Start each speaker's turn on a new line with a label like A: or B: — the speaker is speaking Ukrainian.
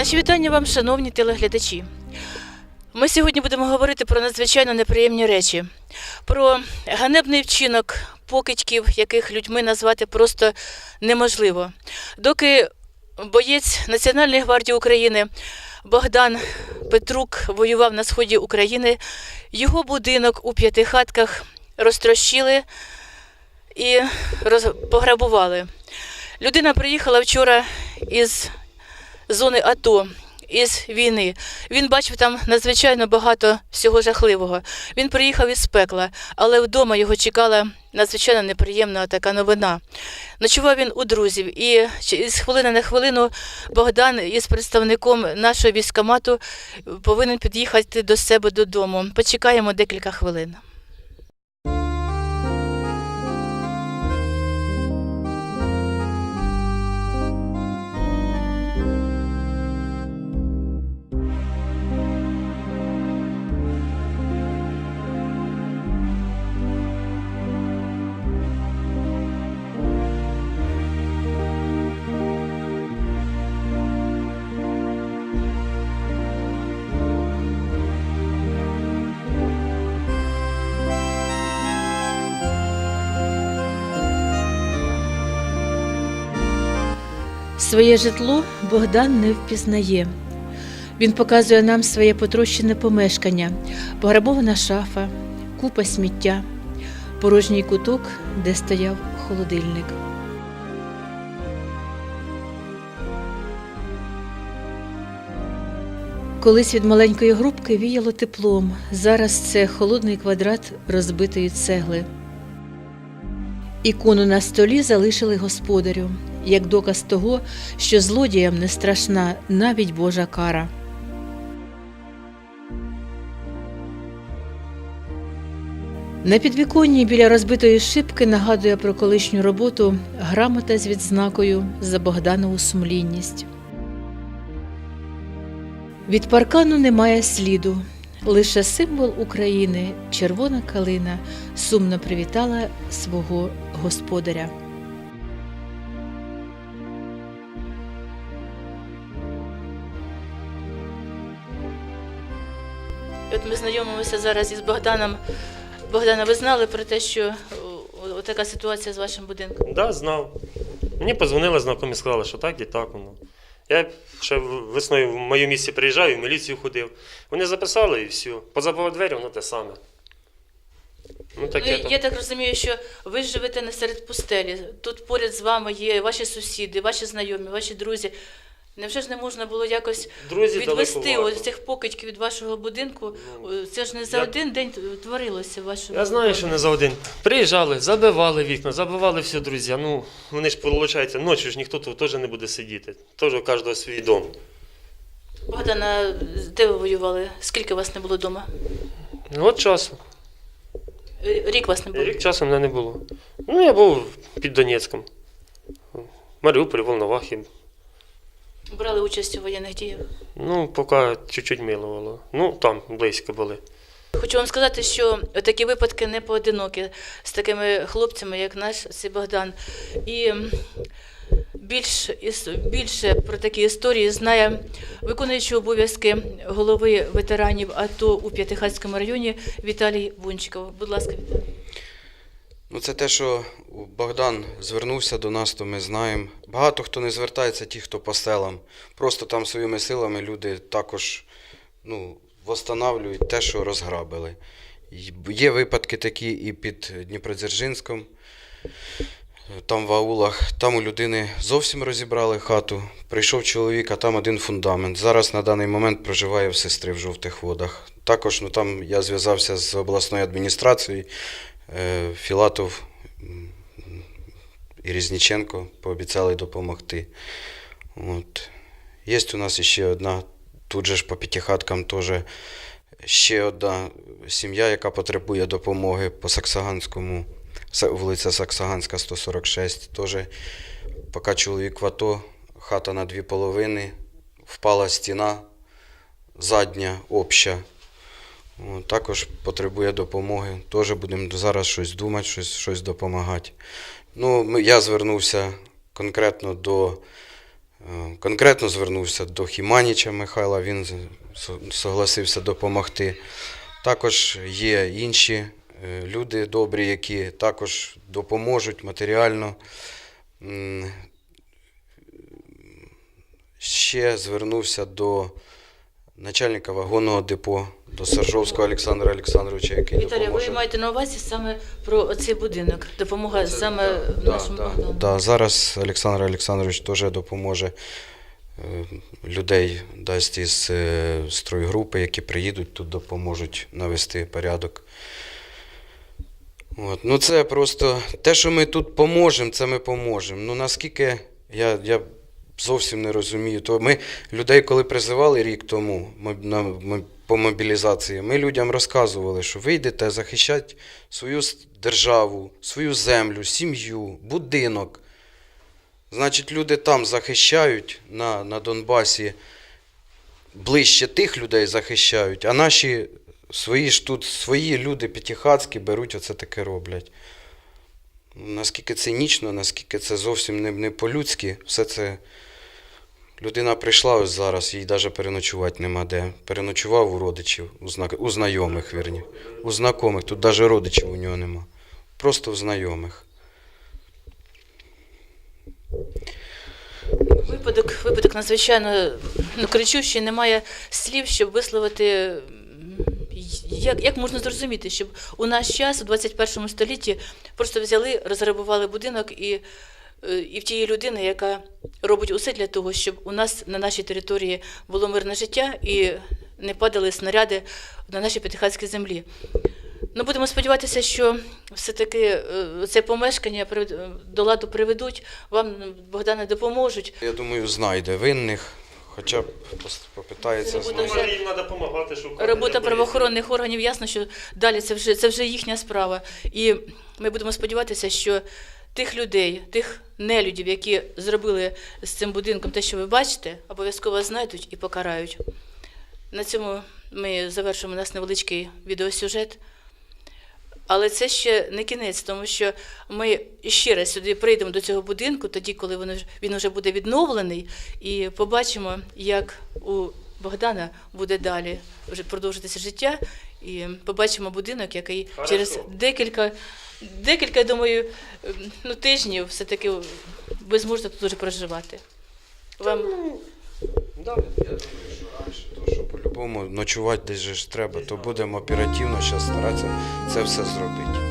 A: Наші вітання вам, шановні телеглядачі. Ми сьогодні будемо говорити про надзвичайно неприємні речі, про ганебний вчинок покидьків, яких людьми назвати просто неможливо. Доки боєць Національної гвардії України Богдан Петрук воював на сході України, його будинок у п'ятихатках розтрощили і роз... пограбували. Людина приїхала вчора із зони АТО. Із війни він бачив там надзвичайно багато всього жахливого. Він приїхав із пекла, але вдома його чекала надзвичайно неприємна така новина. Ночував він у друзів, і з хвилини на хвилину Богдан із представником нашого військомату повинен під'їхати до себе додому. Почекаємо декілька хвилин. Своє житло Богдан не впізнає. Він показує нам своє потрощене помешкання, пограбована шафа, купа сміття, порожній куток, де стояв холодильник. Колись від маленької грубки віяло теплом. Зараз це холодний квадрат розбитої цегли. Ікону на столі залишили господарю, як доказ того, що злодіям не страшна навіть Божа кара. На підвіконні біля розбитої шибки нагадує про колишню роботу грамота з відзнакою за Богданову сумлінність. Від паркану немає сліду. Лише символ України, червона калина, сумно привітала свого господаря. От ми знайомимося зараз із Богданом. Богдана, ви знали про те, що така ситуація з вашим будинком?
B: Да, знав. Мені позвонили знайомі, сказали, що так і так воно. Я ще весною в моєму місці приїжджаю, в міліцію ходив. Вони записали і все. Позабував двері, воно те саме. Ну, таке
A: Ну,
B: то.
A: я так розумію, що ви живете не серед пустелі. Тут поряд з вами є ваші сусіди, ваші знайомі, ваші друзі. Невже ж не можна було якось
B: Друзі
A: відвести ось цих покидьків від вашого будинку?
B: Ну,
A: Це ж не за
B: я-
A: один день творилося в вашому
B: Я знаю, що не за один. Приїжджали, забивали вікна, забивали все, друзі. Ну, вони ж, виходить, ночі ж ніхто тут теж не буде сидіти. Теж у кожного свій дом.
A: Богдана, де ви воювали? Скільки вас не було вдома?
B: Ну, От часу.
A: Рік вас не було.
B: Рік часу мене не було. Ну, я був під Донецьком. Маріуполь, Волновахі.
A: Брали участь у воєнних діях.
B: Ну, поки чуть-чуть милувало. Ну, там близько були.
A: Хочу вам сказати, що такі випадки не поодинокі з такими хлопцями, як наш цей Богдан. І більш, більше про такі історії знає виконуючий обов'язки голови ветеранів АТО у П'ятихатському районі Віталій Бунчиков. Будь ласка, Віталій.
C: Ну, це те, що Богдан звернувся до нас, то ми знаємо. Багато хто не звертається, ті, хто по селам. Просто там своїми силами люди також ну, восстанавлюють те, що розграбили. Є випадки такі і під Дніпродзержинськом, там в аулах. Там у людини зовсім розібрали хату. Прийшов чоловік, а там один фундамент. Зараз на даний момент проживає в сестри в жовтих водах. Також ну, там я зв'язався з обласною адміністрацією. Е, Філатов і Різніченко пообіцяли допомогти. От. Є у нас ще одна, тут же ж по п'ятихаткам теж ще одна сім'я, яка потребує допомоги по Саксаганському, вулиця Саксаганська, 146. Теж поки чоловік в АТО, хата на дві половини, впала стіна, задня, обща. Також потребує допомоги. Теж будемо зараз щось думати, щось, щось допомагати. Ну, я звернувся конкретно до Е, Конкретно звернувся до Хіманіча Михайла, він согласився допомогти. Також є інші е, люди добрі, які також допоможуть матеріально. Ще звернувся до начальника вагонного депо, до Саржовського Олександра Олександровича, який
A: Віталій,
C: допоможе.
A: ви маєте на увазі саме про цей будинок, допомога саме
C: Да,
A: нашому
C: да,
A: Богдану.
C: да. Зараз Олександр Олександрович теж допоможе. Е, Людей дасть із е, стройгрупи, які приїдуть тут, допоможуть навести порядок. От. Ну це просто те, що ми тут поможемо, це ми поможемо. Ну наскільки я, я зовсім не розумію. То ми людей, коли призивали рік тому моб- на, мо- по мобілізації, ми людям розказували, що ви йдете захищати свою державу, свою землю, сім'ю, будинок. Значить, люди там захищають на, на Донбасі, ближче тих людей захищають, а наші свої ж тут свої люди п'ятихатські беруть оце таке роблять. Наскільки цинічно, наскільки це зовсім не, не по-людськи, все це. Людина прийшла ось зараз, їй навіть переночувати нема де. Переночував у родичів, у, зна... у знайомих, вірні. У знайомих, тут навіть родичів у нього нема. Просто у знайомих.
A: Випадок, випадок надзвичайно ну, кричущий, немає слів, щоб висловити, як, як можна зрозуміти, щоб у наш час, у 21 столітті, просто взяли, розграбували будинок і, і в тієї людини, яка робить усе для того, щоб у нас на нашій території було мирне життя і не падали снаряди на нашій п'ятихатській землі. Ну, будемо сподіватися, що все-таки е, це помешкання е, до ладу приведуть, вам, Богдане, допоможуть.
C: Я думаю, знайде винних, хоча б попитається знайти.
A: вже-
B: Їм треба допомагати шукати.
A: Робота правоохоронних органів ясно, що далі це вже це вже їхня справа. І ми будемо сподіватися, що тих людей, тих нелюдів, які зробили з цим будинком те, що ви бачите, обов'язково знайдуть і покарають. На цьому ми завершимо наш невеличкий відеосюжет. Але це ще не кінець, тому що ми ще раз сюди прийдемо до цього будинку, тоді, коли він вже, буде відновлений, і побачимо, як у Богдана буде далі вже продовжитися життя, і побачимо будинок, який
B: Хорошо.
A: через декілька, декілька, думаю, ну, тижнів все-таки ви зможете тут дуже проживати. Вам
B: Да.
C: Я думаю, що раніше, то що по-любому ночувати десь ж треба, то будемо оперативно зараз старатися це все зробити.